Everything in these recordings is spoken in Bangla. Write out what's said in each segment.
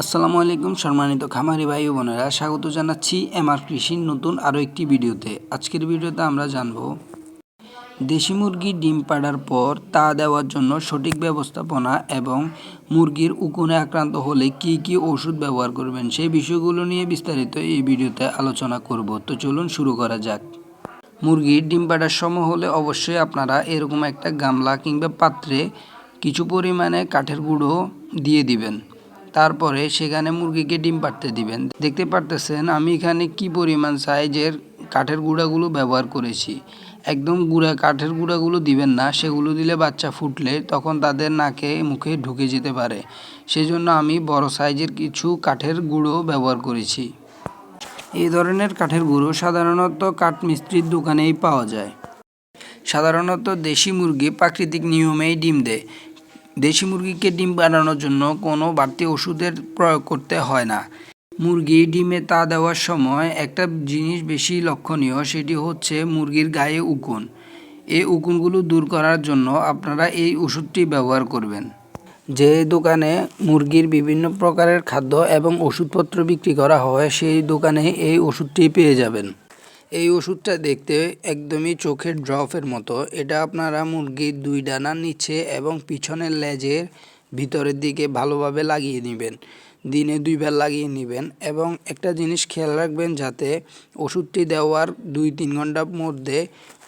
আসসালামু আলাইকুম সম্মানিত খামারি ভাই বোনেরা, স্বাগত জানাচ্ছি এমআর কৃষির নতুন আরও একটি ভিডিওতে। আজকের ভিডিওতে আমরা জানব, দেশি মুরগি ডিম পাড়ার পর তা দেওয়ার জন্য সঠিক ব্যবস্থাপনা এবং মুরগির উকুনে আক্রান্ত হলে কি কি ওষুধ ব্যবহার করবেন সেই বিষয়গুলো নিয়ে বিস্তারিত এই ভিডিওতে আলোচনা করব। তো চলুন শুরু করা যাক। মুরগির ডিম পাড়ার সময় হলে অবশ্যই আপনারা এরকম একটা গামলা কিংবা পাত্রে কিছু পরিমাণে কাঠের গুঁড়ো দিয়ে দিবেন। তারপরে সেখানে মুরগিকে ডিম পাড়তে দিবেন। দেখতে পারতেছেন আমি এখানে কি পরিমাণ সাইজের কাঠের গুঁড়াগুলো ব্যবহার করেছি। একদম গুঁড়া কাঠের গুঁড়াগুলো দিবেন না, সেগুলো দিলে বাচ্চা ফুটলে তখন তাদের নাকে, মুখে ঢুকে যেতে পারে। সেজন্য আমি বড় সাইজের কিছু কাঠের গুঁড়ো ব্যবহার করেছি। এই ধরনের কাঠের গুঁড়ো সাধারণত কাঠ মিস্ত্রির দোকানেই পাওয়া যায়। সাধারণত দেশি মুরগি প্রাকৃতিক নিয়মেই ডিম দেয়। দেশি মুরগিকে ডিম বানানোর জন্য কোনো বাড়তি ওষুধের প্রয়োগ করতে হয় না। মুরগি ডিমে তা দেওয়ার সময় একটা জিনিস বেশি লক্ষণীয়, সেটি হচ্ছে মুরগির গায়ে উকুন। এই উকুনগুলো দূর করার জন্য আপনারা এই ওষুধটি ব্যবহার করবেন। যে দোকানে মুরগির বিভিন্ন প্রকারের খাদ্য এবং ওষুধপত্র বিক্রি করা হয়, সেই দোকানে এই ওষুধটি পেয়ে যাবেন। এই ওষুধটা দেখতে একদমই চোখের ড্রপের মতো। এটা আপনারা মুরগির দুই ডানার নিচে এবং পিছনের লেজের ভিতরের দিকে ভালোভাবে লাগিয়ে নেবেন। দিনে দুইবার লাগিয়ে নেবেন এবং একটা জিনিস খেয়াল রাখবেন যাতে ওষুধটি দেওয়ার দুই তিন ঘণ্টার মধ্যে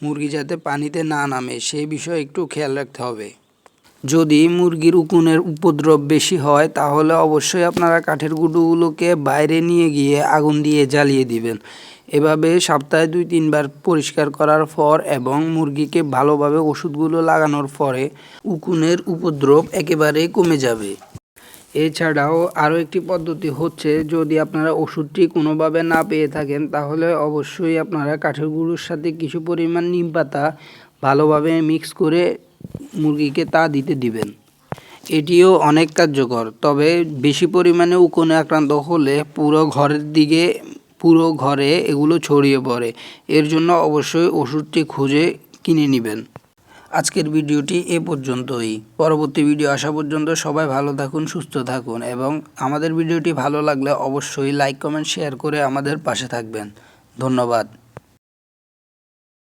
মুরগি যাতে পানিতে না নামে সেই বিষয়ে একটু খেয়াল রাখতে হবে। যদি মুরগির উকুনের উপদ্রব বেশি হয়, তাহলে অবশ্যই আপনারা কাঠের গুঁড়োগুলোকে বাইরে নিয়ে গিয়ে আগুন দিয়ে জ্বালিয়ে দিবেন। এভাবে সপ্তাহে দুই, তিনবার পরিষ্কার করার পর এবং মুরগিকে ভালোভাবে ওষুধগুলো লাগানোর পরে উকুনের উপদ্রব একেবারেই কমে যাবে। এছাড়াও আরও একটি পদ্ধতি হচ্ছে যদি আপনারা ওষুধটি কোনোভাবে না পেয়ে থাকেন, তাহলে অবশ্যই আপনারা কাঠের গুঁড়োর সাথে কিছু পরিমাণ নিম পাতা ভালোভাবে মিক্স করে মুরগিকে তা দিতে দিবেন। এটিও অনেক কার্যকর, তবে বেশি পরিমাণে উকুনে আক্রান্ত হলে পুরো ঘরের দিকে পুরো ঘরে এগুলো ছড়িয়ে পড়ে। এর জন্য অবশ্যই ওষুধটি খুঁজে কিনে নেবেন। আজকের ভিডিওটি এ পর্যন্তই। পরবর্তী ভিডিও আসা পর্যন্ত সবাই ভালো থাকুন, সুস্থ থাকুন এবং আমাদের ভিডিওটি ভালো লাগলে অবশ্যই লাইক, কমেন্ট, শেয়ার করে আমাদের পাশে থাকবেন। ধন্যবাদ।